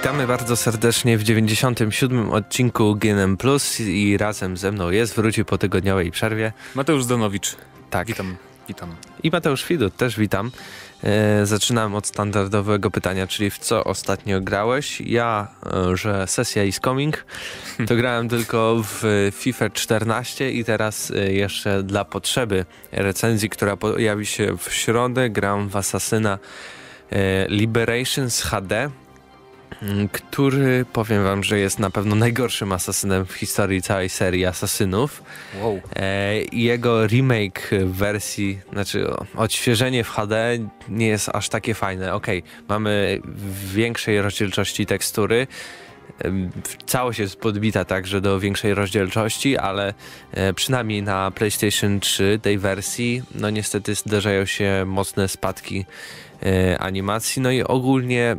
Witamy bardzo serdecznie w 97. odcinku GNM Plus i razem ze mną jest, wrócił po tygodniowej przerwie. Mateusz Zdanowicz. Tak. Witam, witam. I Mateusz Widut, też witam. E, zaczynam od standardowego pytania, czyli w co ostatnio grałeś? Ja, e, że sesja is coming, to grałem tylko w FIFA 14 i teraz e, jeszcze dla potrzeby recenzji, która pojawi się w środę, gram w Assassina e, Liberations HD który powiem wam, że jest na pewno najgorszym asasynem w historii całej serii asasynów. Wow. E, jego remake w wersji, znaczy odświeżenie w HD nie jest aż takie fajne. Ok, mamy większej rozdzielczości tekstury, Całość jest podbita także do większej rozdzielczości, ale e, przynajmniej na PlayStation 3 tej wersji, no niestety zdarzają się mocne spadki e, animacji, no i ogólnie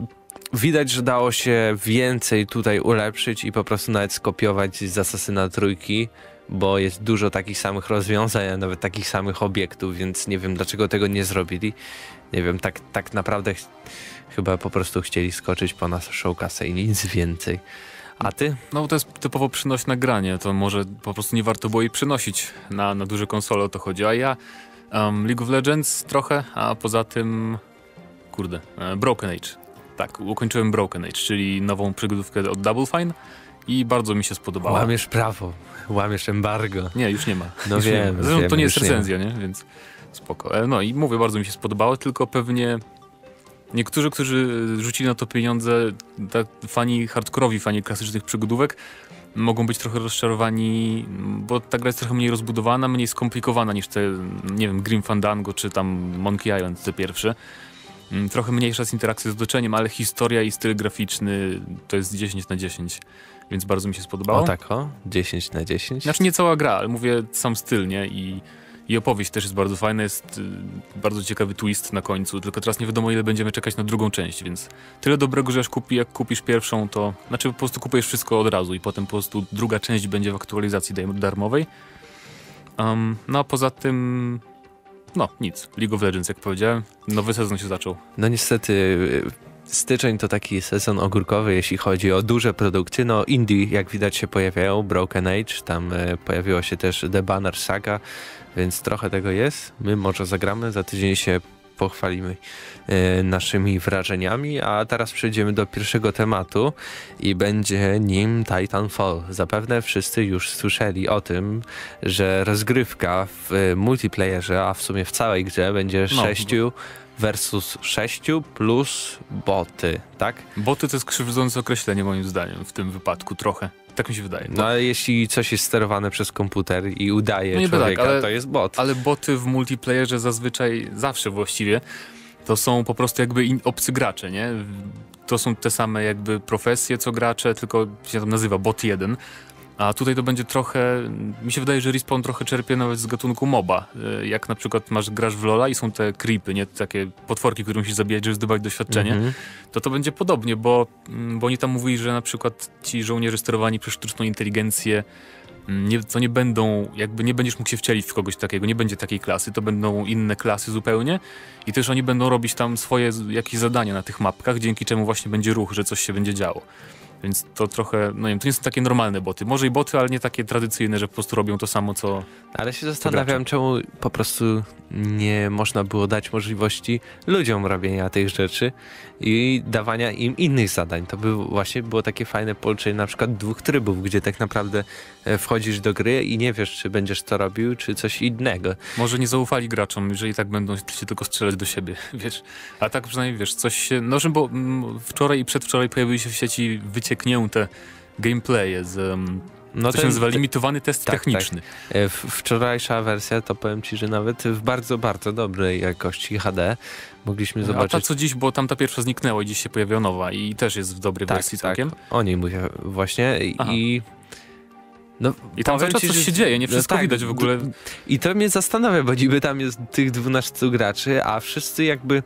widać, że dało się więcej tutaj ulepszyć i po prostu nawet skopiować z Asasyna trójki, bo jest dużo takich samych rozwiązań, a nawet takich samych obiektów, więc nie wiem dlaczego tego nie zrobili. Nie wiem, tak, tak naprawdę ch chyba po prostu chcieli skoczyć po nas showcase i nic więcej. A ty? No to jest typowo przynośne granie, to może po prostu nie warto było jej przynosić na, na duże konsole, o to chodzi. A ja um, League of Legends trochę, a poza tym kurde, e, Broken Age. Tak, ukończyłem Broken Age, czyli nową przygodówkę od Double Fine i bardzo mi się spodobało. Łamiesz prawo, łamiesz embargo. Nie, już nie ma. No już wiem, Zresztą wiem, to nie jest recenzja, nie, Więc spoko. E, no i mówię, bardzo mi się spodobało, tylko pewnie niektórzy, którzy rzucili na to pieniądze, tak, fani hardkorowi, fani klasycznych przygodówek, mogą być trochę rozczarowani, bo ta gra jest trochę mniej rozbudowana, mniej skomplikowana niż te, nie wiem, Grim Fandango czy tam Monkey Island, te pierwsze. Mm, trochę mniejsza jest interakcja z otoczeniem, ale historia i styl graficzny to jest 10 na 10, więc bardzo mi się spodobało. O tak o? 10 na 10? Znaczy nie cała gra, ale mówię sam styl, nie? I, i opowieść też jest bardzo fajna, jest y, bardzo ciekawy twist na końcu, tylko teraz nie wiadomo ile będziemy czekać na drugą część, więc tyle dobrego, że aż kupi, jak kupisz pierwszą, to znaczy po prostu kupujesz wszystko od razu i potem po prostu druga część będzie w aktualizacji darmowej. Um, no a poza tym no, nic. League of Legends, jak powiedziałem, nowy sezon się zaczął. No niestety styczeń to taki sezon ogórkowy, jeśli chodzi o duże produkcje. No indie, jak widać się pojawiają, Broken Age, tam e, pojawiło się też The Banner Saga, więc trochę tego jest. My może zagramy, za tydzień się pochwalimy e, naszymi wrażeniami, a teraz przejdziemy do pierwszego tematu i będzie nim Titanfall. Zapewne wszyscy już słyszeli o tym, że rozgrywka w multiplayerze, a w sumie w całej grze będzie no, sześciu versus 6 plus boty, tak? Boty to jest krzywdzące określenie moim zdaniem w tym wypadku trochę. Tak mi się wydaje. No ale jeśli coś jest sterowane przez komputer i udaje no człowieka, tak, ale, to jest bot. Ale boty w multiplayerze zazwyczaj, zawsze właściwie, to są po prostu jakby in, obcy gracze, nie? To są te same jakby profesje co gracze, tylko się tam nazywa bot 1. A tutaj to będzie trochę, mi się wydaje, że Respawn trochę czerpie nawet z gatunku MOBA. E, jak na przykład masz, grasz w Lola i są te creepy, nie? Takie potworki, które musisz zabijać, żeby zdobywać doświadczenie. Mm -hmm. To to będzie podobnie, bo, mm, bo oni tam mówili, że na przykład ci żołnierze sterowani przez sztuczną inteligencję mm, nie, to nie będą, jakby nie będziesz mógł się wcielić w kogoś takiego, nie będzie takiej klasy, to będą inne klasy zupełnie i też oni będą robić tam swoje jakieś zadania na tych mapkach, dzięki czemu właśnie będzie ruch, że coś się będzie działo. Więc to trochę, no nie wiem, to nie są takie normalne boty. Może i boty, ale nie takie tradycyjne, że po prostu robią to samo, co. Ale się zastanawiam, czemu po prostu nie można było dać możliwości ludziom robienia tych rzeczy i dawania im innych zadań. To by właśnie było takie fajne połączenie na przykład dwóch trybów, gdzie tak naprawdę wchodzisz do gry i nie wiesz, czy będziesz to robił, czy coś innego. Może nie zaufali graczom, jeżeli tak będą się tylko strzelać do siebie, wiesz. A tak przynajmniej, wiesz, coś się... No, bo mm, wczoraj i przedwczoraj pojawiły się w sieci wycieknięte gameplaye z... Um, no to się nazywa limitowany test tak, techniczny. Tak. E, wczorajsza wersja to powiem ci, że nawet w bardzo, bardzo dobrej jakości HD mogliśmy zobaczyć. A ta co dziś, bo tam ta pierwsza zniknęła i dziś się pojawiła nowa i też jest w dobrej tak, wersji tak. całkiem. O niej mówię właśnie Aha. i no, I tam cały czas coś się dzieje, nie wszystko tak, widać w ogóle. I to mnie zastanawia, bo niby tam jest tych 12 graczy, a wszyscy jakby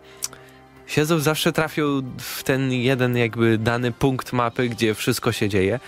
siedzą, zawsze trafią w ten jeden jakby dany punkt mapy, gdzie wszystko się dzieje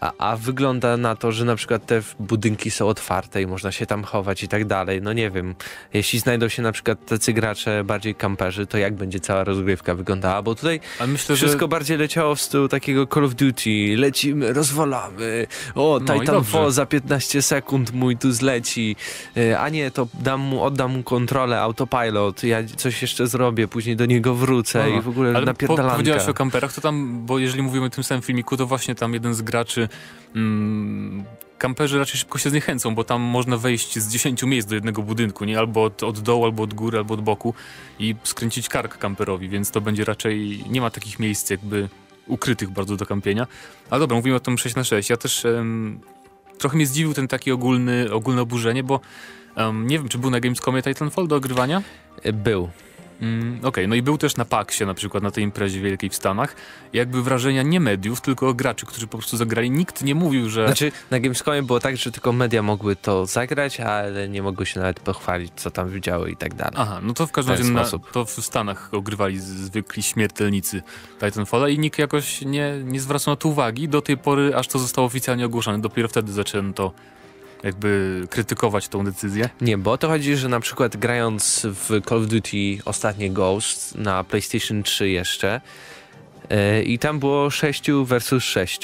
a, a wygląda na to, że na przykład te budynki są otwarte i można się tam chować i tak dalej. No nie wiem, jeśli znajdą się na przykład tacy gracze bardziej kamperzy, to jak będzie cała rozgrywka wyglądała? Bo tutaj myślę, wszystko że... bardziej leciało w stylu takiego Call of Duty. Lecimy, rozwalamy. O, no Titanfall za 15 sekund mój tu zleci. E, a nie, to dam mu, oddam mu kontrolę, autopilot, ja coś jeszcze zrobię, później do niego wrócę no, i w ogóle ale napierdalanka. Po, powiedziałeś o kamperach, to tam, bo jeżeli mówimy o tym samym filmiku, to właśnie tam jeden z graczy mm, kamperzy raczej szybko się zniechęcą, bo tam można wejść z 10 miejsc do jednego budynku, nie? Albo od, od dołu, albo od góry, albo od boku i skręcić kark kamperowi, więc to będzie raczej, nie ma takich miejsc jakby ukrytych bardzo do kampienia. Ale dobra, mówimy o tym 6 na 6 Ja też um, trochę mnie zdziwił ten taki ogólny, ogólne oburzenie, bo um, nie wiem, czy był na Gamescomie Titanfall do ogrywania? Był. Mm, Okej, okay. no i był też na Paksie, na przykład na tej imprezie wielkiej w Stanach. Jakby wrażenia nie mediów, tylko graczy, którzy po prostu zagrali. Nikt nie mówił, że... Znaczy, na Gamescomie było tak, że tylko media mogły to zagrać, ale nie mogły się nawet pochwalić, co tam widziały i tak dalej. Aha, no to w każdym razie na, to w Stanach ogrywali zwykli śmiertelnicy Titanfalla i nikt jakoś nie, nie zwracał na to uwagi do tej pory, aż to zostało oficjalnie ogłoszone. Dopiero wtedy zaczęto jakby krytykować tą decyzję? Nie, bo o to chodzi, że na przykład grając w Call of Duty ostatnie Ghost na PlayStation 3 jeszcze yy, i tam było 6 versus 6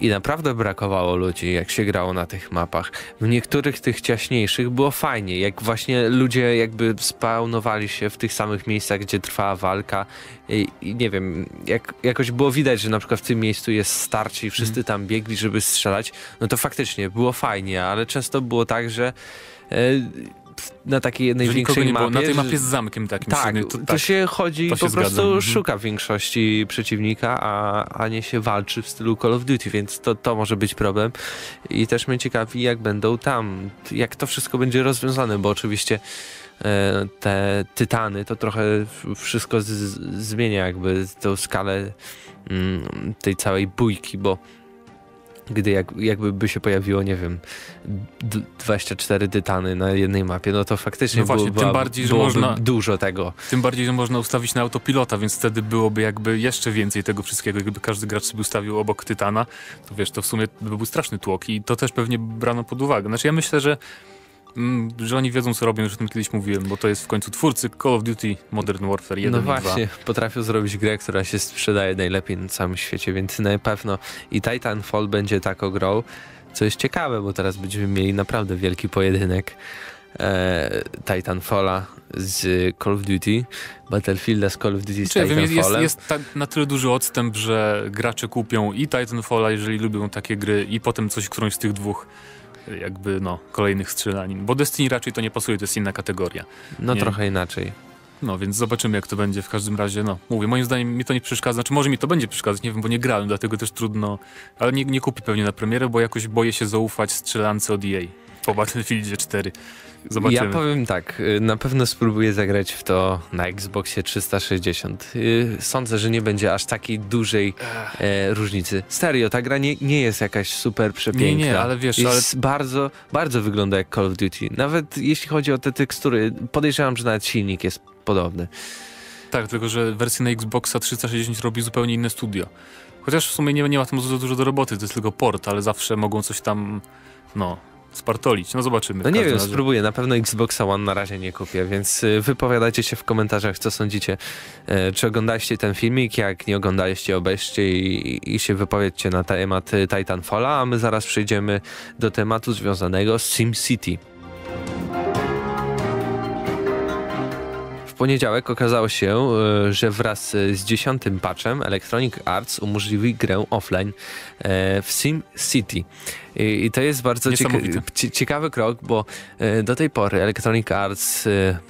i naprawdę brakowało ludzi, jak się grało na tych mapach. W niektórych tych ciaśniejszych było fajnie, jak właśnie ludzie jakby spawnowali się w tych samych miejscach, gdzie trwała walka i, i nie wiem, jak, jakoś było widać, że na przykład w tym miejscu jest starcie i wszyscy mm. tam biegli, żeby strzelać, no to faktycznie było fajnie, ale często było tak, że e, na takiej jednej większej mapie. Na tej mapie z zamkiem takim. Tak, to, tak, to się chodzi, to po prostu. Mhm. szuka większości przeciwnika, a, a nie się walczy w stylu Call of Duty, więc to, to może być problem. I też mnie ciekawi, jak będą tam, jak to wszystko będzie rozwiązane, bo oczywiście e, te tytany to trochę wszystko zmienia jakby tą skalę mm, tej całej bójki, bo gdy jak, jakby by się pojawiło, nie wiem, 24 tytany na jednej mapie, no to faktycznie no właśnie, było, tym bardziej, że można, dużo tego. Tym bardziej, że można ustawić na autopilota, więc wtedy byłoby jakby jeszcze więcej tego wszystkiego. Gdyby każdy gracz sobie ustawił obok tytana, to wiesz, to w sumie by był straszny tłok i to też pewnie brano pod uwagę. Znaczy ja myślę, że że oni wiedzą, co robią, już o tym kiedyś mówiłem, bo to jest w końcu twórcy Call of Duty Modern Warfare 1 No właśnie, potrafią zrobić grę, która się sprzedaje najlepiej na całym świecie, więc na pewno i Titanfall będzie taką grą, co jest ciekawe, bo teraz będziemy mieli naprawdę wielki pojedynek e, Titanfalla z Call of Duty, Battlefielda z Call of Duty z Czyli znaczy, Titanfallem. Jest, jest tak na tyle duży odstęp, że gracze kupią i Titanfalla, jeżeli lubią takie gry, i potem coś którąś z tych dwóch jakby no, kolejnych strzelanin. Bo Destiny raczej to nie pasuje, to jest inna kategoria. No nie? trochę inaczej. No więc zobaczymy jak to będzie w każdym razie, no mówię, moim zdaniem mi to nie przeszkadza, znaczy może mi to będzie przeszkadzać, nie wiem, bo nie grałem, dlatego też trudno, ale nie, nie kupi pewnie na premierę, bo jakoś boję się zaufać strzelance od EA po Battlefieldzie 4. Zobaczymy. Ja powiem tak, y, na pewno spróbuję zagrać w to na Xboxie 360. Y, sądzę, że nie będzie aż takiej dużej e, różnicy. Serio, ta gra nie, nie jest jakaś super przepiękna. Nie, nie, ale wiesz, jest ale... bardzo, bardzo wygląda jak Call of Duty. Nawet jeśli chodzi o te tekstury, podejrzewam, że nawet silnik jest podobny. Tak, tylko że wersję na Xboxa 360 robi zupełnie inne studio. Chociaż w sumie nie, nie ma tam za dużo do roboty, to jest tylko port, ale zawsze mogą coś tam, no, spartolić. No zobaczymy. No nie wiem, razie. spróbuję. Na pewno Xbox One na razie nie kupię, więc y, wypowiadajcie się w komentarzach, co sądzicie. E, czy oglądaliście ten filmik? Jak nie oglądaliście, obejrzcie i, i się wypowiedzcie na temat y, Titanfalla, a my zaraz przejdziemy do tematu związanego z SimCity. Poniedziałek okazało się, e, że wraz z dziesiątym patchem Electronic Arts umożliwi grę offline e, w Sim City. I to jest bardzo cieka ciekawy krok, bo e, do tej pory Electronic Arts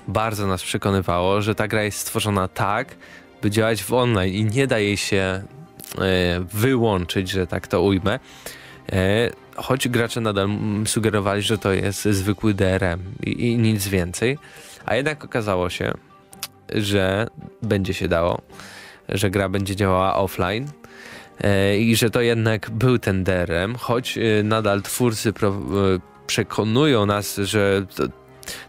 bardzo nas przekonywało, że ta gra jest stworzona tak, by działać w online i nie da jej się wyłączyć, że tak to ujmę. Choć gracze nadal sugerowali, że to jest zwykły DRM i, i nic więcej. A jednak okazało się, że będzie się dało, że gra będzie działała offline e, i że to jednak był ten DRM, choć e, nadal twórcy e, przekonują nas, że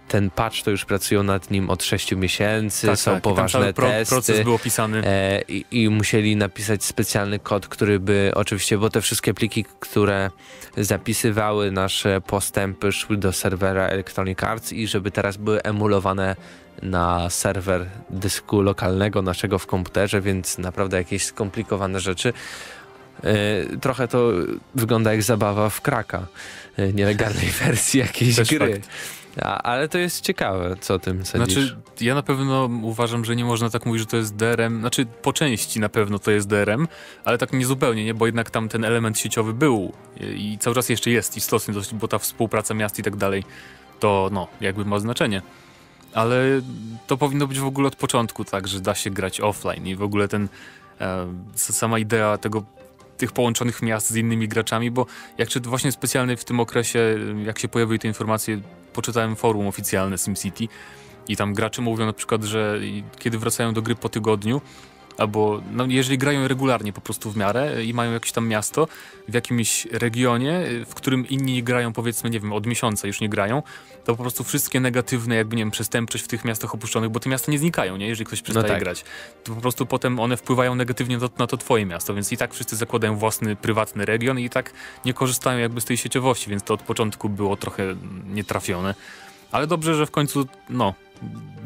ten patch to już pracują nad nim od 6 miesięcy, tak, są tak. poważne pro, testy. proces był opisany. E, i, I musieli napisać specjalny kod, który by oczywiście, bo te wszystkie pliki, które zapisywały nasze postępy, szły do serwera Electronic Arts i żeby teraz były emulowane na serwer dysku lokalnego naszego w komputerze, więc naprawdę jakieś skomplikowane rzeczy. E, trochę to wygląda jak zabawa w kraka e, nielegalnej wersji jakiejś Też gry. A, ale to jest ciekawe, co o tym sądzisz. Znaczy, ja na pewno uważam, że nie można tak mówić, że to jest DRM. Znaczy, po części na pewno to jest DRM, ale tak nie zupełnie, nie? bo jednak tam ten element sieciowy był i cały czas jeszcze jest istotny dosyć, bo ta współpraca miast i tak dalej, to no, jakby ma znaczenie. Ale to powinno być w ogóle od początku tak, że da się grać offline i w ogóle ten e, sama idea tego tych połączonych miast z innymi graczami, bo jak czy właśnie specjalnie w tym okresie, jak się pojawiły te informacje, poczytałem forum oficjalne SimCity i tam gracze mówią na przykład, że kiedy wracają do gry po tygodniu, albo no, jeżeli grają regularnie po prostu w miarę i mają jakieś tam miasto w jakimś regionie, w którym inni grają powiedzmy, nie wiem, od miesiąca już nie grają, to po prostu wszystkie negatywne jakby, nie wiem, przestępczość w tych miastach opuszczonych, bo te miasta nie znikają, nie? Jeżeli ktoś przestaje no tak. grać, to po prostu potem one wpływają negatywnie na to, na to twoje miasto, więc i tak wszyscy zakładają własny, prywatny region i tak nie korzystają jakby z tej sieciowości, więc to od początku było trochę nietrafione. Ale dobrze, że w końcu, no,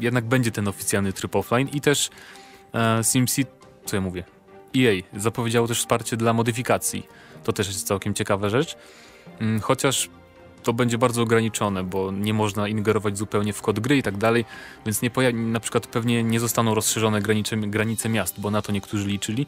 jednak będzie ten oficjalny tryb offline i też SimCity, co ja mówię, EA zapowiedziało też wsparcie dla modyfikacji. To też jest całkiem ciekawa rzecz. Mm, chociaż to będzie bardzo ograniczone, bo nie można ingerować zupełnie w kod gry i tak dalej, więc nie na przykład pewnie nie zostaną rozszerzone granice, granice miast, bo na to niektórzy liczyli,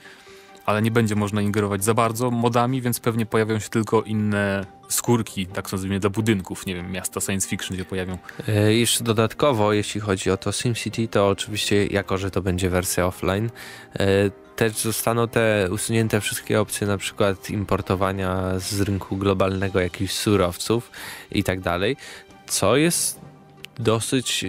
ale nie będzie można ingerować za bardzo modami, więc pewnie pojawią się tylko inne skórki, tak nazwijmy, dla budynków, nie wiem, miasta science fiction się pojawią. E, jeszcze dodatkowo, jeśli chodzi o to SimCity, to oczywiście, jako że to będzie wersja offline, e, też zostaną te usunięte wszystkie opcje na przykład importowania z rynku globalnego jakichś surowców i tak dalej, co jest dosyć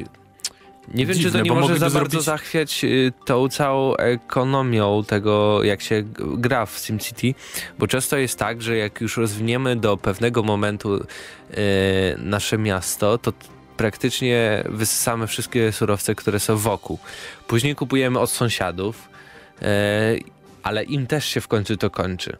nie wiem, Dziwne, czy to nie może za bardzo zrobić... zachwiać y, tą całą ekonomią tego, jak się gra w SimCity, bo często jest tak, że jak już rozwiniemy do pewnego momentu yy, nasze miasto, to praktycznie wysysamy wszystkie surowce, które są wokół. Później kupujemy od sąsiadów, yy, ale im też się w końcu to kończy.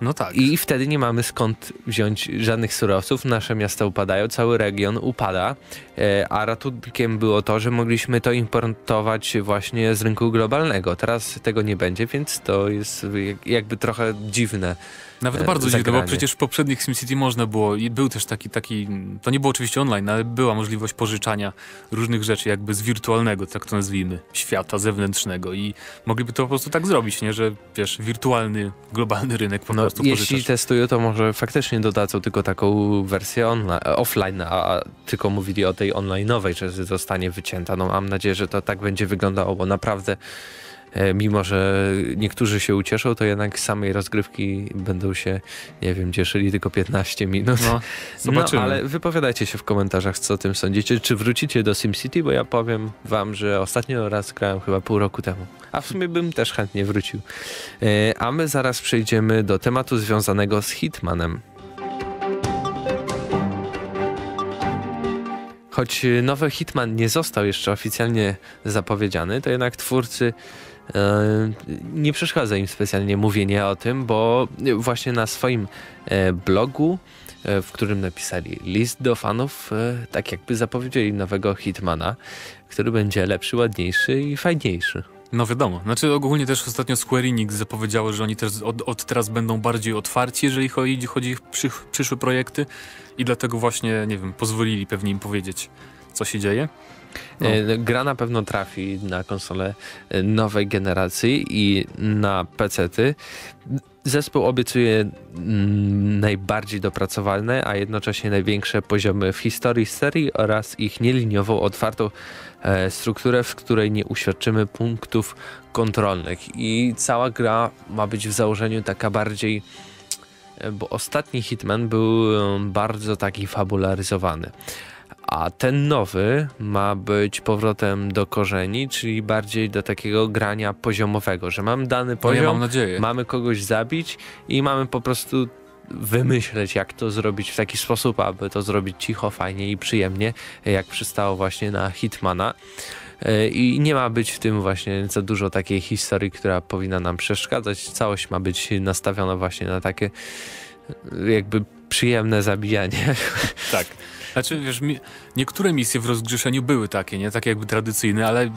No tak. I wtedy nie mamy skąd wziąć żadnych surowców, nasze miasta upadają, cały region upada, e, a ratunkiem było to, że mogliśmy to importować właśnie z rynku globalnego. Teraz tego nie będzie, więc to jest jakby trochę dziwne. Nawet bardzo zagranie. dziwne, bo przecież w poprzednich SimCity można było i był też taki, taki, to nie było oczywiście online, ale była możliwość pożyczania różnych rzeczy jakby z wirtualnego, tak to nazwijmy, świata zewnętrznego i mogliby to po prostu tak zrobić, nie, że wiesz, wirtualny, globalny rynek po no, prostu Jeśli pożyczasz. testują, to może faktycznie dodadzą tylko taką wersję online, offline, a tylko mówili o tej online'owej, że zostanie wycięta. No mam nadzieję, że to tak będzie wyglądało, bo naprawdę E, mimo że niektórzy się ucieszą, to jednak samej rozgrywki będą się, nie wiem, cieszyli tylko 15 minut. No, zobaczymy. No, ale wypowiadajcie się w komentarzach, co o tym sądzicie. Czy wrócicie do SimCity, bo ja powiem wam, że ostatnio raz grałem chyba pół roku temu. A w sumie bym też chętnie wrócił. E, a my zaraz przejdziemy do tematu związanego z Hitmanem. Choć nowy Hitman nie został jeszcze oficjalnie zapowiedziany, to jednak twórcy E, nie przeszkadza im specjalnie mówienie o tym, bo właśnie na swoim e, blogu, e, w którym napisali list do fanów, tak jakby zapowiedzieli nowego Hitmana, który będzie lepszy, ładniejszy i fajniejszy. No wiadomo, znaczy ogólnie też ostatnio Square Enix zapowiedziało, że oni też od, od teraz będą bardziej otwarci, jeżeli chodzi, chodzi o ich przy, przyszłe projekty i dlatego właśnie, nie wiem, pozwolili pewnie im powiedzieć, co się dzieje. No. E, gra na pewno trafi na konsole e, nowej generacji i na PC-ty. Zespół obiecuje mm, najbardziej dopracowane, a jednocześnie największe poziomy w historii serii oraz ich nieliniową, otwartą e, strukturę, w której nie uświadczymy punktów kontrolnych. I cała gra ma być w założeniu taka bardziej bo ostatni Hitman był bardzo taki fabularyzowany. A ten nowy ma być powrotem do korzeni, czyli bardziej do takiego grania poziomowego, że mamy dany poziom, no ja mam mamy kogoś zabić i mamy po prostu wymyśleć, jak to zrobić w taki sposób, aby to zrobić cicho, fajnie i przyjemnie, jak przystało właśnie na Hitmana. E, I nie ma być w tym właśnie za dużo takiej historii, która powinna nam przeszkadzać. Całość ma być nastawiona właśnie na takie jakby przyjemne zabijanie. Tak. Znaczy, wiesz, mi, niektóre misje w rozgrzeszeniu były takie, nie? Takie jakby tradycyjne, ale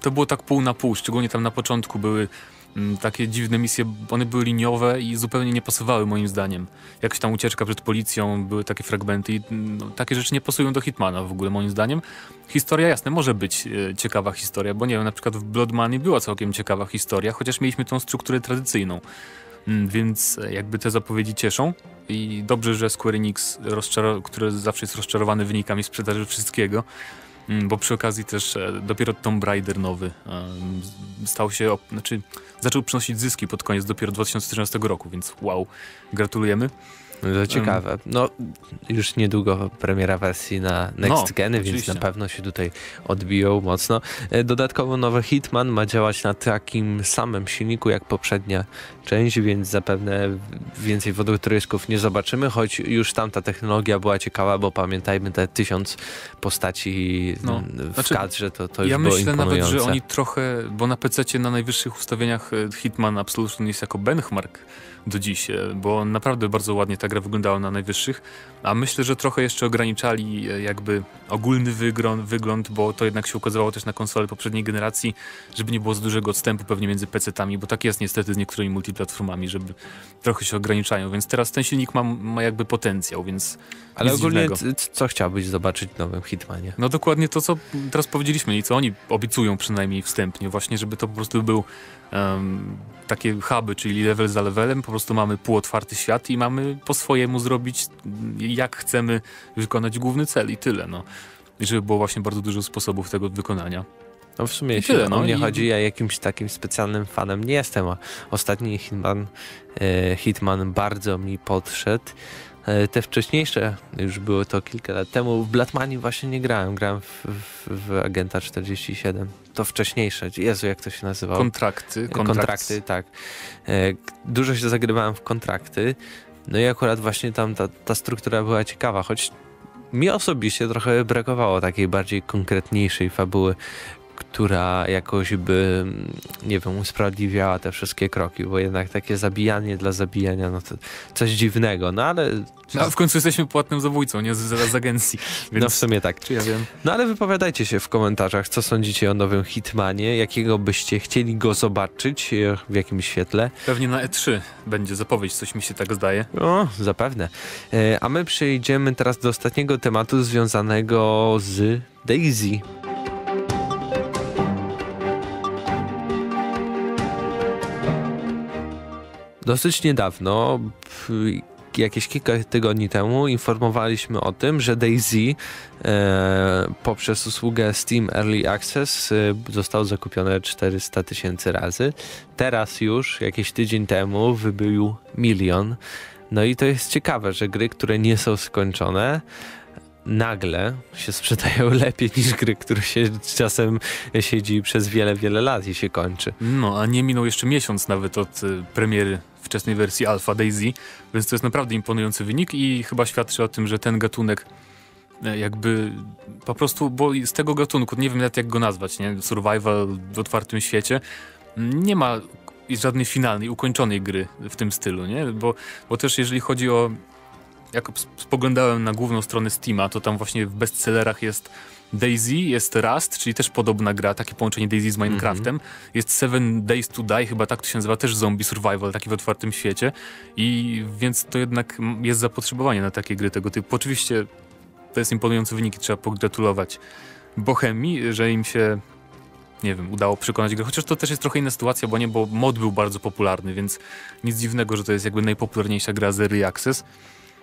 to było tak pół na pół. Szczególnie tam na początku były Mm, takie dziwne misje, one były liniowe i zupełnie nie pasowały moim zdaniem. Jakaś tam ucieczka przed policją, były takie fragmenty i no, takie rzeczy nie pasują do Hitmana w ogóle moim zdaniem. Historia jasne, może być e, ciekawa historia, bo nie wiem, na przykład w Blood była całkiem ciekawa historia, chociaż mieliśmy tą strukturę tradycyjną. Mm, więc e, jakby te zapowiedzi cieszą i dobrze, że Square Enix, który zawsze jest rozczarowany wynikami sprzedaży wszystkiego, Mm, bo przy okazji też e, dopiero Tomb Raider nowy stał się, znaczy zaczął przynosić zyski pod koniec dopiero 2014 roku, więc wow, gratulujemy. To ciekawe. No, już niedługo premiera wersji na Next no, Geny, więc na pewno się tutaj odbiją mocno. E, dodatkowo nowy Hitman ma działać na takim samym silniku jak poprzednia część, więc zapewne więcej wodotrysków nie zobaczymy, choć już tamta technologia była ciekawa, bo pamiętajmy te tysiąc postaci no, w znaczy, kadrze, to, to już ja było myślę nawet, że oni trochę, bo na PC na najwyższych ustawieniach e, Hitman Absolution jest jako benchmark, do dziś, e, bo naprawdę bardzo ładnie ta gra wyglądała na najwyższych, a myślę, że trochę jeszcze ograniczali e, jakby ogólny wygląd, wygląd bo to jednak się ukazywało też na konsole poprzedniej generacji, żeby nie było za dużego odstępu pewnie między PC-tami, bo tak jest niestety z niektórymi multiplatformami, żeby trochę się ograniczają, więc teraz ten silnik ma, ma jakby potencjał, więc Ale ogólnie co chciałbyś zobaczyć w nowym Hitmanie? No dokładnie to, co teraz powiedzieliśmy i co oni obiecują przynajmniej wstępnie, właśnie żeby to po prostu był um, takie huby, czyli level za levelem, po prostu mamy półotwarty świat i mamy po swojemu zrobić jak chcemy wykonać główny cel i tyle, no. I żeby było właśnie bardzo dużo sposobów tego wykonania. No w sumie jeśli tyle, no, o mnie i... chodzi, ja jakimś takim specjalnym fanem nie jestem, a ostatni Hitman, e, Hitman bardzo mi podszedł. E, te wcześniejsze, już było to kilka lat temu, w Blatmanii właśnie nie grałem, grałem w, w, w Agenta 47. To wcześniejsze, Jezu, jak to się nazywało? Kontrakty. Kontrakty, tak. E, dużo się zagrywałem w kontrakty, no i akurat właśnie tam ta, ta struktura była ciekawa, choć mi osobiście trochę brakowało takiej bardziej konkretniejszej fabuły, która jakoś by, nie wiem, usprawiedliwiała te wszystkie kroki, bo jednak takie zabijanie dla zabijania, no to coś dziwnego, no ale... No, w końcu jesteśmy płatnym zabójcą, nie z, z agencji. Więc... No w sumie tak. Czy ja wiem. No ale wypowiadajcie się w komentarzach, co sądzicie o nowym Hitmanie, jakiego byście chcieli go zobaczyć, e, w jakim świetle. Pewnie na E3 będzie zapowiedź, coś mi się tak zdaje. O, zapewne. E, a my przejdziemy teraz do ostatniego tematu związanego z Daisy. Dosyć niedawno, jakieś kilka tygodni temu, informowaliśmy o tym, że Daisy e, poprzez usługę Steam Early Access e, został zakupione 400 tysięcy razy. Teraz już, jakiś tydzień temu, wybył milion. No i to jest ciekawe, że gry, które nie są skończone, nagle się sprzedają lepiej niż gry, które się czasem siedzi przez wiele, wiele lat i się kończy. No, a nie minął jeszcze miesiąc nawet od y, premiery wczesnej wersji Alpha Daisy, więc to jest naprawdę imponujący wynik i chyba świadczy o tym, że ten gatunek e, jakby po prostu, bo z tego gatunku, nie wiem nawet jak go nazwać, nie? Survival w otwartym świecie, nie ma żadnej finalnej, ukończonej gry w tym stylu, nie? Bo, bo też jeżeli chodzi o jak spoglądałem na główną stronę Steama, to tam właśnie w bestsellerach jest Daisy, jest Rust, czyli też podobna gra, takie połączenie Daisy z Minecraftem. Mm -hmm. Jest Seven Days to Die, chyba tak to się nazywa, też zombie survival, taki w otwartym świecie. I więc to jednak jest zapotrzebowanie na takie gry tego typu. Oczywiście to jest imponujący wynik trzeba pogratulować Bohemii, że im się nie wiem, udało przekonać grę, chociaż to też jest trochę inna sytuacja, bo nie, bo mod był bardzo popularny, więc nic dziwnego, że to jest jakby najpopularniejsza gra z Early Access.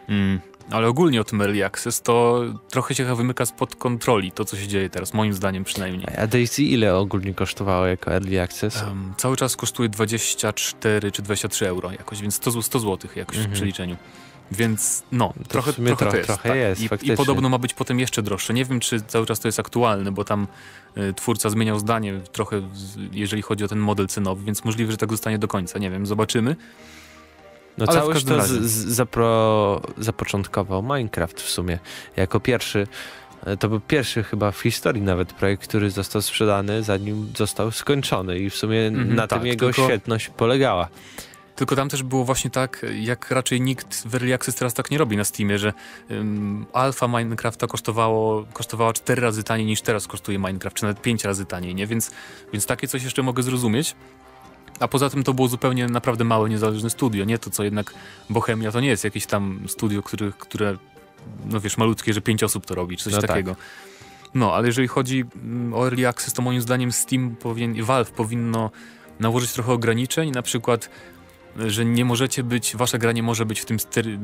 Mm. Ale ogólnie o tym Early Access to trochę się wymyka spod kontroli to, co się dzieje teraz, moim zdaniem przynajmniej. A Daisy ile ogólnie kosztowało jako Early Access? Um, cały czas kosztuje 24 czy 23 euro jakoś, więc 100, 100 zł jakoś mm -hmm. w przeliczeniu. Więc no, to trochę, trochę, jest. Trochę tak. jest I, I, podobno ma być potem jeszcze droższe. Nie wiem, czy cały czas to jest aktualne, bo tam y, twórca zmieniał zdanie trochę, jeżeli chodzi o ten model cenowy, więc możliwe, że tak zostanie do końca. Nie wiem, zobaczymy. No Ale całość to razie. z, zapro, zapoczątkował Minecraft w sumie. Jako pierwszy, e, to był pierwszy chyba w historii nawet projekt, który został sprzedany zanim został skończony i w sumie Mhm, na tak, tym jego tylko- świetność polegała. Tylko tam też było właśnie tak, jak raczej nikt w Early Access teraz tak nie robi na Steamie, że ym, alfa Minecrafta kosztowało, kosztowała 4 razy taniej niż teraz kosztuje Minecraft, czy nawet 5 razy taniej, nie? Więc, więc takie coś jeszcze mogę zrozumieć. A poza tym to było zupełnie naprawdę małe, niezależne studio, nie? To co jednak Bohemia to nie jest jakieś tam studio, które, które no wiesz, malutkie, że 5 osób to robi, czy coś No tak. takiego. No, ale jeżeli chodzi mm, o Early Access, to moim zdaniem Steam powinien, Valve powinno nałożyć trochę ograniczeń, na przykład że nie możecie być, wasza gra nie może być w tym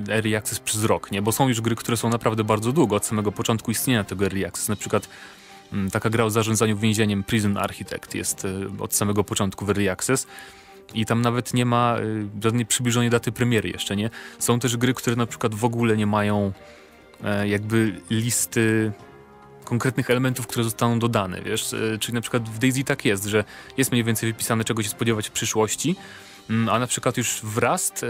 Early Access przez rok, nie? Bo są już gry, które są naprawdę bardzo długo, od samego początku istnienia tego Early Access. Na przykład taka gra o zarządzaniu więzieniem Prison Architect jest y, od samego początku w Early Access i tam nawet nie ma y, żadnej przybliżonej daty premiery jeszcze, nie? Są też gry, które na przykład w ogóle nie mają e, jakby listy konkretnych elementów, które zostaną dodane, wiesz? E, Czyli na przykład w DayZ tak jest, że jest mniej więcej wypisane, czego się spodziewać w przyszłości, Mm, A na przykład już w Rust e,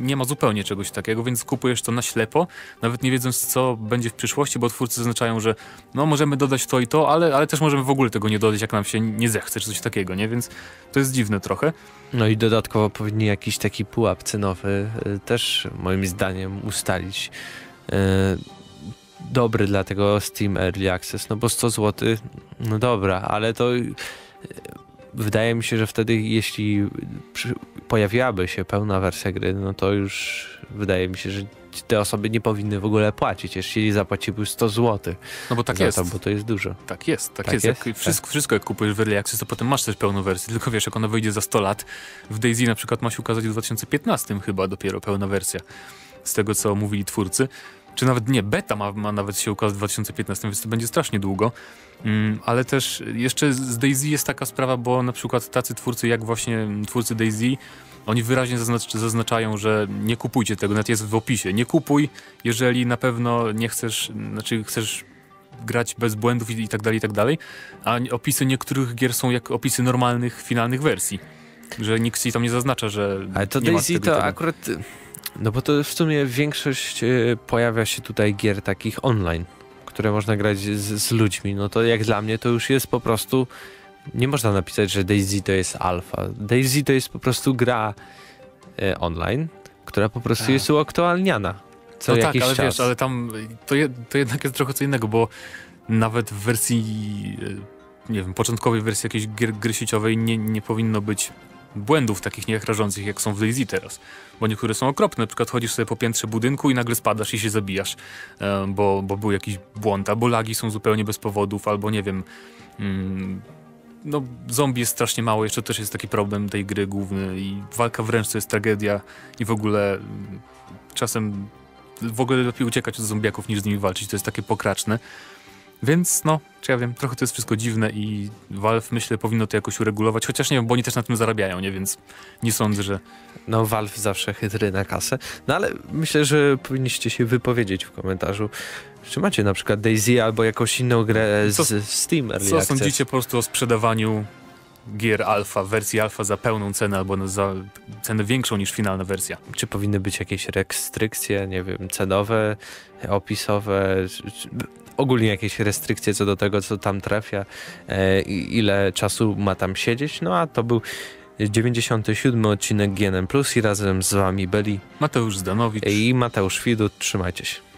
nie ma zupełnie czegoś takiego, więc kupujesz to na ślepo, nawet nie wiedząc co będzie w przyszłości, bo twórcy zaznaczają, że no możemy dodać to i to, ale, ale też możemy w ogóle tego nie dodać, jak nam się nie zechce, czy coś takiego, nie? Więc to jest dziwne trochę. No i dodatkowo powinni jakiś taki pułap cenowy y, też moim zdaniem ustalić. Y, Dobry dla tego Steam Early Access, no bo 100 zł, no dobra, ale to wydaje mi się, że wtedy jeśli pojawiłaby się pełna wersja gry, no to już wydaje mi się, że te osoby nie powinny w ogóle płacić, jeśli zapłaciły 100 zł No bo tak jest. to, bo to jest dużo. Tak jest, tak, Tak jest. jest? Jak wszystko, wszystko jak kupujesz w Early Access, to potem masz też pełną wersję, tylko wiesz, jak ona wyjdzie za 100 lat, w DayZ na przykład ma się ukazać w 2015 chyba dopiero pełna wersja, z tego co mówili twórcy. Czy nawet nie, beta ma, ma nawet się ukazać w 2015, więc to będzie strasznie długo. Mm, ale też jeszcze z DayZ jest taka sprawa, bo na przykład tacy twórcy jak właśnie twórcy DayZ, oni wyraźnie zaznacz, zaznaczają, że nie kupujcie tego, nawet jest w opisie. Nie kupuj, jeżeli na pewno nie chcesz, znaczy chcesz grać bez błędów i, i tak dalej, i tak dalej. A opisy niektórych gier są jak opisy normalnych, finalnych wersji. Że nikt ci tam nie zaznacza, że Ale to nie ma DayZ tego i to tego. akurat. No bo to w sumie większość e, pojawia się tutaj gier takich online, które można grać z, z ludźmi. No to jak dla mnie to już jest po prostu. Nie można napisać, że DayZ to jest alfa. DayZ to jest po prostu gra e, online, która po prostu Tak. jest uaktualniana. Co no jakiś tak, ale czas. wiesz, ale tam to, je, to jednak jest trochę co innego, bo nawet w wersji, e, nie wiem, początkowej wersji jakiejś gry, gry sieciowej nie, nie powinno być błędów takich niechrażących, jak są w DayZ teraz. Bo niektóre są okropne, na przykład chodzisz sobie po piętrze budynku i nagle spadasz i się zabijasz, e, bo, bo był jakiś błąd, albo lagi są zupełnie bez powodów, albo nie wiem... Mm, no, zombie jest strasznie mało, jeszcze też jest taki problem tej gry główny i walka wręcz to jest tragedia i w ogóle mm, czasem w ogóle lepiej uciekać od zombiaków niż z nimi walczyć, to jest takie pokraczne. Więc no, czy ja wiem, trochę to jest wszystko dziwne i Valve myślę powinno to jakoś uregulować, chociaż nie wiem, bo oni też na tym zarabiają, nie? Więc nie sądzę, że... No Valve zawsze chytry na kasę. No ale myślę, że powinniście się wypowiedzieć w komentarzu. Czy macie na przykład DayZ albo jakąś inną grę Co- z Steam Early Co Access? sądzicie po prostu o sprzedawaniu gier alfa, wersji alfa za pełną cenę albo za cenę większą niż finalna wersja? Czy powinny być jakieś restrykcje, nie wiem, cenowe, opisowe, ogólnie jakieś restrykcje co do tego, co tam trafia, e, i ile czasu ma tam siedzieć? No a to był 97 odcinek GNM Plus i razem z wami byli Mateusz Zdanowicz. i Mateusz Widut. Trzymajcie się.